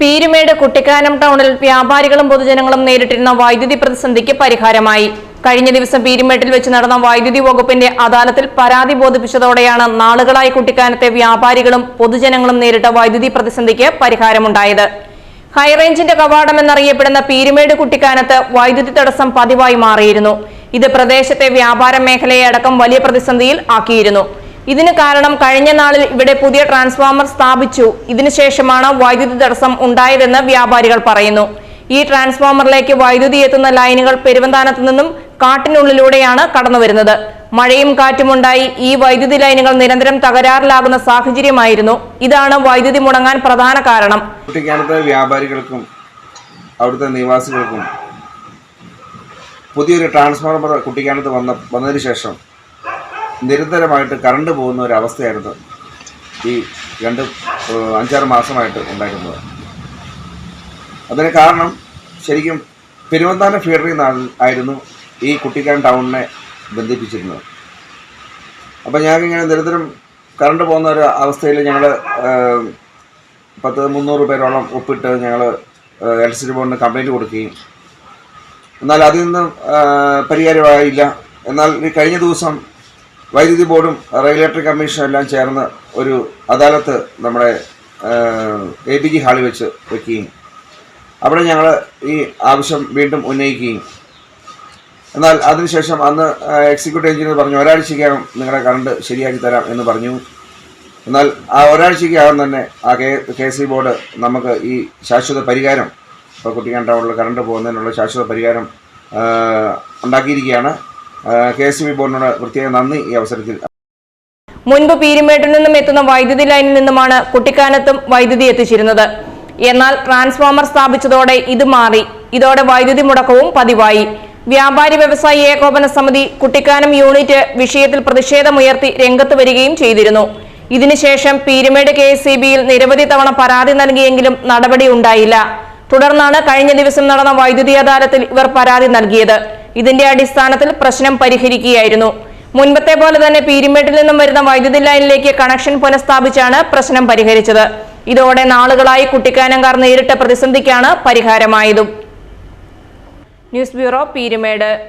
പീരുമേട് കുട്ടിക്കാനം ടൗണിൽ വ്യാപാരികളും പൊതുജനങ്ങളും നേരിട്ടിരുന്ന വൈദ്യുതി പ്രതിസന്ധിക്ക് പരിഹാരമായി. കഴിഞ്ഞ ദിവസം പീരുമേട്ടിൽ വെച്ച് നടന്ന വൈദ്യുതി വകുപ്പിന്റെ അദാലത്തിൽ പരാതി ബോധിപ്പിച്ചതോടെയാണ് നാളുകളായി കുട്ടിക്കാനത്തെ വ്യാപാരികളും പൊതുജനങ്ങളും നേരിട്ട വൈദ്യുതി പ്രതിസന്ധിക്ക് പരിഹാരമുണ്ടായത്. ഹൈറേഞ്ചിന്റെ കവാടം എന്നറിയപ്പെടുന്ന പീരുമേട് കുട്ടിക്കാനത്ത് വൈദ്യുതി തടസ്സം പതിവായി മാറിയിരുന്നു. ഇത് പ്രദേശത്തെ വ്യാപാര മേഖലയെ അടക്കം വലിയ പ്രതിസന്ധിയിൽ ആക്കിയിരുന്നു. ഇതിന് കാരണം കഴിഞ്ഞ നാളിൽ ഇവിടെ പുതിയ ട്രാൻസ്ഫോമർ സ്ഥാപിച്ചു. ഇതിനുശേഷമാണ് വൈദ്യുതി തടസ്സം ഉണ്ടായതെന്ന് വ്യാപാരികൾ പറയുന്നു. ഈ ട്രാൻസ്ഫോമറിലേക്ക് വൈദ്യുതി എത്തുന്ന ലൈനുകൾ പെരുവന്താനത്ത് നിന്നും കാട്ടിനുള്ളിലൂടെയാണ് കടന്നുവരുന്നത്. മഴയും കാറ്റുമുണ്ടായി ഈ വൈദ്യുതി ലൈനുകൾ നിരന്തരം തകരാറിലാകുന്ന സാഹചര്യമായിരുന്നു. ഇതാണ് വൈദ്യുതി മുടങ്ങാൻ പ്രധാന കാരണം. കുട്ടിക്കാനത്തെ വ്യാപാരികൾക്കും അവിടുത്തെ നിവാസികൾക്കും പുതിയൊരു ട്രാൻസ്ഫോർമർ കുട്ടിക്കാനത്ത് വന്ന വന്നതിന് ശേഷം നിരന്തരമായിട്ട് കറണ്ട് പോകുന്ന ഒരു അവസ്ഥയായിരുന്നു ഈ രണ്ട് അഞ്ചാറ് മാസമായിട്ട് ഉണ്ടായിരുന്നത്. അതിന് കാരണം ശരിക്കും പെരുവന്താനം ഫീഡറിൽ നിന്നാണ് ആയിരുന്നു ഈ കുട്ടിക്കാൻ ടൗണിനെ ബന്ധിപ്പിച്ചിരുന്നത്. അപ്പോൾ ഞങ്ങൾക്കിങ്ങനെ നിരന്തരം കറണ്ട് പോകുന്ന ഒരു അവസ്ഥയിൽ ഞങ്ങൾ പത്ത് മുന്നൂറ് പേരോളം ഒപ്പിട്ട് ഞങ്ങൾ ഇലക്ട്രിസിറ്റി ബോർഡിന് കംപ്ലയിന്റ് കൊടുക്കുകയും. എന്നാൽ അതിൽ നിന്നും പരിഹാരമായില്ല. എന്നാൽ ഈ കഴിഞ്ഞ ദിവസം വൈദ്യുതി ബോർഡും റെഗുലേറ്ററി കമ്മീഷനും എല്ലാം ചേർന്ന് ഒരു അദാലത്ത് നമ്മുടെ എ പി ജി ഹാളിൽ വെച്ച് വയ്ക്കുകയും അവിടെ ഞങ്ങൾ ഈ ആവശ്യം വീണ്ടും ഉന്നയിക്കുകയും. എന്നാൽ അതിനുശേഷം അന്ന് എക്സിക്യൂട്ടീവ് എഞ്ചിനീയർ പറഞ്ഞു ഒരാഴ്ചയ്ക്കകം നിങ്ങളുടെ കറണ്ട് ശരിയാക്കി തരാം എന്ന് പറഞ്ഞു. എന്നാൽ ആ ഒരാഴ്ചയ്ക്കകം തന്നെ ആ കെ കെ സി ബോർഡ് നമുക്ക് ഈ ശാശ്വത പരിഹാരം ഇപ്പോൾ കുട്ടിക്കാൻ ടൗണിൽ കറണ്ട് പോകുന്നതിനുള്ള ശാശ്വത പരിഹാരം ഉണ്ടാക്കിയിരിക്കുകയാണ്. കെ എസ് ബി ബോർഡിനോട് പ്രത്യേകം നന്ദി ഈ അവസരത്തിൽ. മുൻപ് പീരുമേട്ടിൽ നിന്നും എത്തുന്ന വൈദ്യുതി ലൈനിൽ നിന്നുമാണ് കുട്ടിക്കാനത്തും വൈദ്യുതി എത്തിച്ചിരുന്നത്. എന്നാൽ ട്രാൻസ്ഫോമർ സ്ഥാപിച്ചതോടെ ഇത് മാറി. ഇതോടെ വൈദ്യുതി മുടക്കവും പതിവായി. വ്യാപാരി വ്യവസായി ഏകോപന സമിതി കുട്ടിക്കാനം യൂണിറ്റ് വിഷയത്തിൽ പ്രതിഷേധമുയർത്തി രംഗത്ത് വരികയും ചെയ്തിരുന്നു. ഇതിനുശേഷം പീരുമേട് കെ എസ് നിരവധി തവണ പരാതി നൽകിയെങ്കിലും നടപടി ഉണ്ടായില്ല. തുടർന്നാണ് കഴിഞ്ഞ ദിവസം നടന്ന വൈദ്യുതി അദാലത്തിൽ ഇവർ പരാതി നൽകിയത്. ഇതിന്റെ അടിസ്ഥാനത്തിൽ പ്രശ്നം പരിഹരിക്കുകയായിരുന്നു. മുൻപത്തെ പോലെ തന്നെ പീരുമേട്ടിൽ നിന്നും വരുന്ന വൈദ്യുതി ലൈനിലേക്ക് കണക്ഷൻ പുനഃസ്ഥാപിച്ചാണ് പ്രശ്നം പരിഹരിച്ചത്. ഇതോടെ നാളുകളായി കുട്ടിക്കാനങ്കാർ നേരിട്ട പ്രതിസന്ധിക്കാണ് പരിഹാരമായതും. News bureau Peermade.